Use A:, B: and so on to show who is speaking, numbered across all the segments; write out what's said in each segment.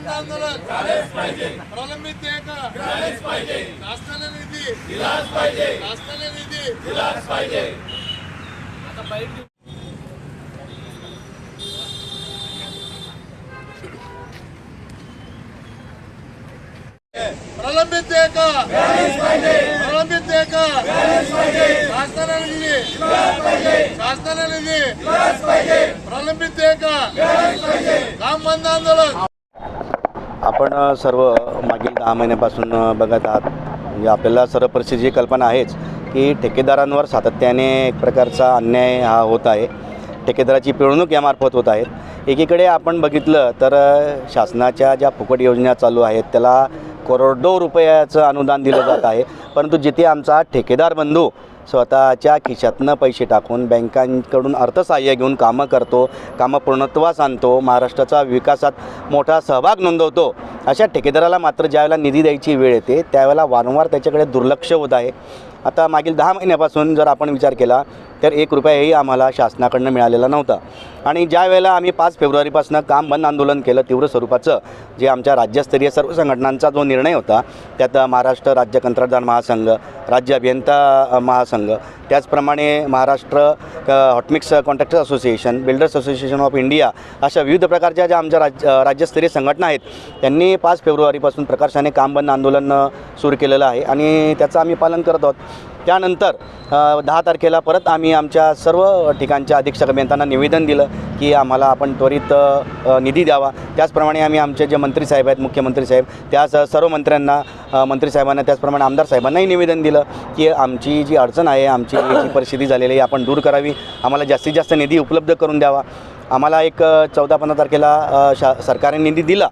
A: बंद आंदोलन प्रलंबित आहे का शासनाने निधी शासनाने निधी प्रलंबित आहे का प्रलंबित आहे का शासनाने निधी शासनाने निधी प्रलंबित आहे का काम बंद आंदोलन
B: आपण सर्व मागील दहा महिन्यापासून बघत आहात. म्हणजे आपल्याला सर्व परिस्थितीची कल्पना आहेच की ठेकेदारांवर सातत्याने एक प्रकारचा अन्याय हा होत आहे. ठेकेदाराची पिळवणूक यामार्फत होत आहेत एकीकडे आपण बघितलं तर शासनाच्या ज्या फुकट योजना चालू आहेत त्याला करोडो रुपयाचं अनुदान दिलं जात आहे. परंतु जिथे आमचा ठेकेदार बंधू स्वतःच्या खिशातनं पैसे टाकून बँकांकडून अर्थसहाय्य घेऊन कामं करतो कामं पूर्णत्वास आणतो महाराष्ट्राचा विकासात मोठा सहभाग नोंदवतो. अशा ठेकेदाराला मात्र ज्यावेळेला निधी द्यायची वेळ येते त्यावेळेला वारंवार त्याच्याकडे दुर्लक्ष होत आहे. आता मागील दहा महिन्यापासून जर आपण विचार केला तर एक रुपयाही आम्हाला शासनाकडनं मिळालेला नव्हता. आणि ज्या वेळेला आम्ही पाच फेब्रुवारीपासून काम बंद आंदोलन केलं तीव्र स्वरूपाचं जे आमच्या राज्यस्तरीय सर्व संघटनांचा जो निर्णय होता त्यात महाराष्ट्र राज्य कंत्राटदार महासंघ राज्य अभियंता महासंघ त्याचप्रमाणे Maharashtra hotmix contractor association builders association of India अशा विविध प्रकारच्या ज्या आमच्या राज्य राज्यस्तरीय संघटना आहेत त्यांनी पाच फेब्रुवारीपासून प्रकर्षाने काम बंद आंदोलन सुरू केलेलं आहे. आणि त्याचं आम्ही पालन करत आहोत. त्यानंतर दहा तारखेला परत आम्ही आमच्या सर्व ठिकाणच्या अधीक्षक अभियंत्यांना निवेदन दिलं की आम्हाला आपण त्वरित निधी द्यावा. त्याचप्रमाणे आम्ही आमचे जे मंत्री साहेब आहेत मुख्यमंत्री साहेब त्याच सर्व मंत्र्यांना मंत्री साहेबांना त्याचप्रमाणे आमदार साहेबांनाही निवेदन दिलं की आमची जी अडचण आहे आमची जी परिस्थिती झालेली आहे आपण दूर करावी. आम्हाला जास्तीत जास्त निधी उपलब्ध करून द्यावा. आम्हाला एक चौदा पंधरा तारखेला शा सरकारने निधी दिला.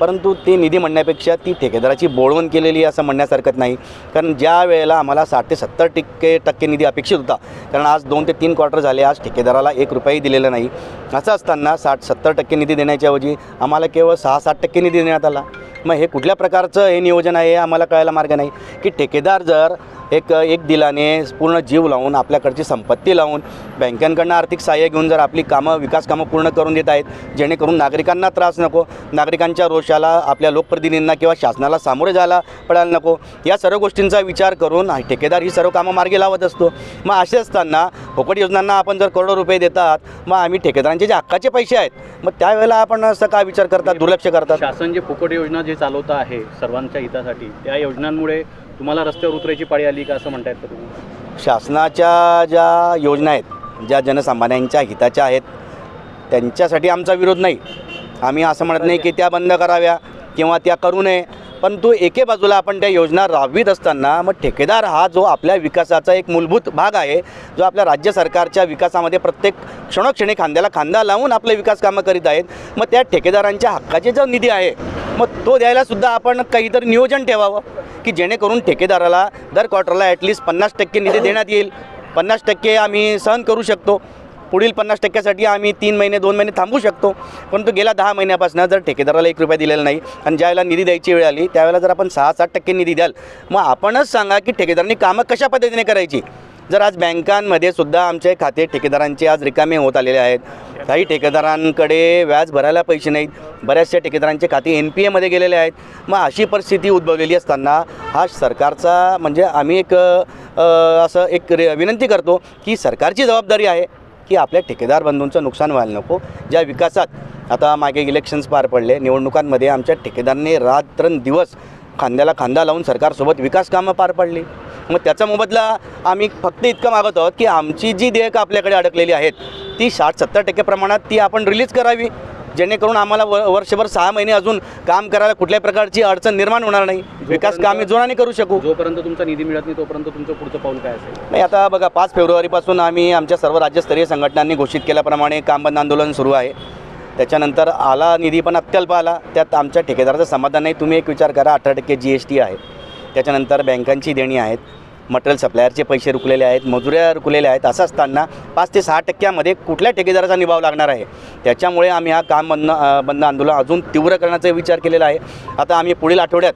B: परंतु ते निधी म्हणण्यापेक्षा ती ठेकेदाराची बोळवण केलेली आहे असं म्हणण्यास हरकत नाही. कारण ज्या वेळेला आम्हाला साठ ते सत्तर टक्के टक्के निधी अपेक्षित होता कारण आज दोन ते तीन क्वार्टर झाले आज ठेकेदाराला एक रुपयाही दिलेला नाही. असं असताना साठ सत्तर टक्के निधी देण्याच्या ऐवजी आम्हाला केवळ सहा सात टक्के निधी देण्यात आला. मग हे कुठल्या प्रकारचं हे नियोजन आहे हे आम्हाला कळायला मार्ग नाही. की ठेकेदार जर एक एक दिलाने पूर्ण जीव लावून आपल्याकडची संपत्ती लावून बँकांकडनं आर्थिक सहाय्य घेऊन जर आपली कामं विकास कामं पूर्ण करून देत आहेत जेणेकरून नागरिकांना त्रास नको नागरिकांच्या रोषाला आपल्या लोकप्रतिनिधींना किंवा शासनाला सामोरे जायला पडायला नको या सर्व गोष्टींचा विचार करून ठेकेदार ही सर्व कामं मार्गी लावत असतो. मग असे असताना फुकट योजनांना आपण जर करोडो रुपये देतात मग आम्ही ठेकेदारांचे जे हक्काचे पैसे आहेत मग त्यावेळेला आपण असं काय विचार करतात दुर्लक्ष करतात?
C: शासन जे फुकट योजना जे चालवत आहे सर्वांच्या हितासाठी त्या योजनांमुळे तुम्हाला रस्त्यावर उतरायची पाळी आली का असं म्हणतायत का तुम्ही?
B: शासनाच्या ज्या योजना आहेत ज्या जनसामान्यांच्या हिताच्या आहेत त्यांच्यासाठी आमचा विरोध नाही. आम्ही असं म्हणत नाही की त्या बंद कराव्या किंवा त्या करू नये परंतु एके बाजूला आपण त्या योजना राबवित असताना मग ठेकेदार हा जो आपल्या विकासाचा एक मूलभूत भाग आहे जो आपल्या राज्य सरकारच्या विकासामध्ये प्रत्येक क्षणोक्षणी खांद्याला खांदा लावून आपले विकास कामं करीत आहेत मग त्या ठेकेदारांच्या हक्काचे जो निधी आहे मग तो द्यायला सुद्धा आपण काहीतरी नियोजन ठेवावं. की जेणेकरून ठेकेदाराला दर क्वार्टरला ॲटलिस्ट पन्नास टक्के निधी देण्यात येईल. पन्नास टक्के आम्ही सहन करू शकतो. पुढील पन्नास टक्क्यासाठी आम्ही तीन महिने दोन महिने थांबू शकतो. परंतु गेल्या दहा महिन्यापासून जर ठेकेदाराला एक रुपया दिलेला नाही आणि ज्यावेळेला निधी द्यायची वेळ आली त्यावेळेला जर आपण सहा सात टक्के निधी द्याल मग आपणच सांगा की ठेकेदारांनी कामं कशा पद्धतीने करायची? जर आज बँकांमध्ये सुद्धा आमचे खाते ठेकेदारांचे आज रिकामे होत आलेले आहेत काही ठेकेदारांकडे व्याज भरायला पैसे नाहीत बऱ्याचशा ठेकेदारांचे खाते एन पी एमध्ये गेलेले आहेत. मग अशी परिस्थिती उद्भवलेली असताना हा सरकारचा म्हणजे आम्ही एक असं एक विनंती करतो की सरकारची जबाबदारी आहे की आपल्या ठेकेदार बंधूंचं नुकसान व्हायला नको. ज्या विकासात आता मागे इलेक्शन्स पार पडले निवडणुकांमध्ये आमच्या ठेकेदारांनी रात्रंदिवस खांद्याला खांदा लावून सरकारसोबत विकास कामं पार पाडली. मग त्याचा मोबदला आम्ही फक्त इतकं मागत आहोत की आमची जी देयकं आपल्याकडे अडकलेली आहेत ती साठ सत्तर टक्के प्रमाणात ती आपण रिलीज करावी. जेणेकरून आम्हाला व वर्षभर सहा महिने अजून काम करायला कुठल्याही प्रकारची अडचण निर्माण होणार नाही. विकास काम आम्ही जोराने करू शकू.
C: जोपर्यंत तुमचा निधी मिळत नाही तोपर्यंत तुमचं पुढचं पाऊल काय असेल?
B: नाही आता बघा पाच फेब्रुवारीपासून आम्ही आमच्या सर्व राज्यस्तरीय संघटनांनी घोषित केल्याप्रमाणे काम बंद आंदोलन सुरू आहे. त्याच्यानंतर आला निधी पण अत्यल्प आला. त्यात आमच्या ठेकेदाराचं समाधान नाही. तुम्ही एक विचार करा अठरा टक्के जी एस टी आहे. त्याच्यानंतर बँकांची देणी आहेत मटेरियल सप्लायरचे पैसे रुकलेले आहेत मजुऱ्या रुकलेल्या आहेत असं असताना पाच ते सहा टक्क्यामध्ये कुठल्या ठेकेदाराचा निभाव लागणार आहे? त्याच्यामुळे आम्ही हा काम बंद बंद आंदोलन अजून तीव्र करण्याचा विचार केलेला आहे. आता आम्ही पुढील आठवड्यात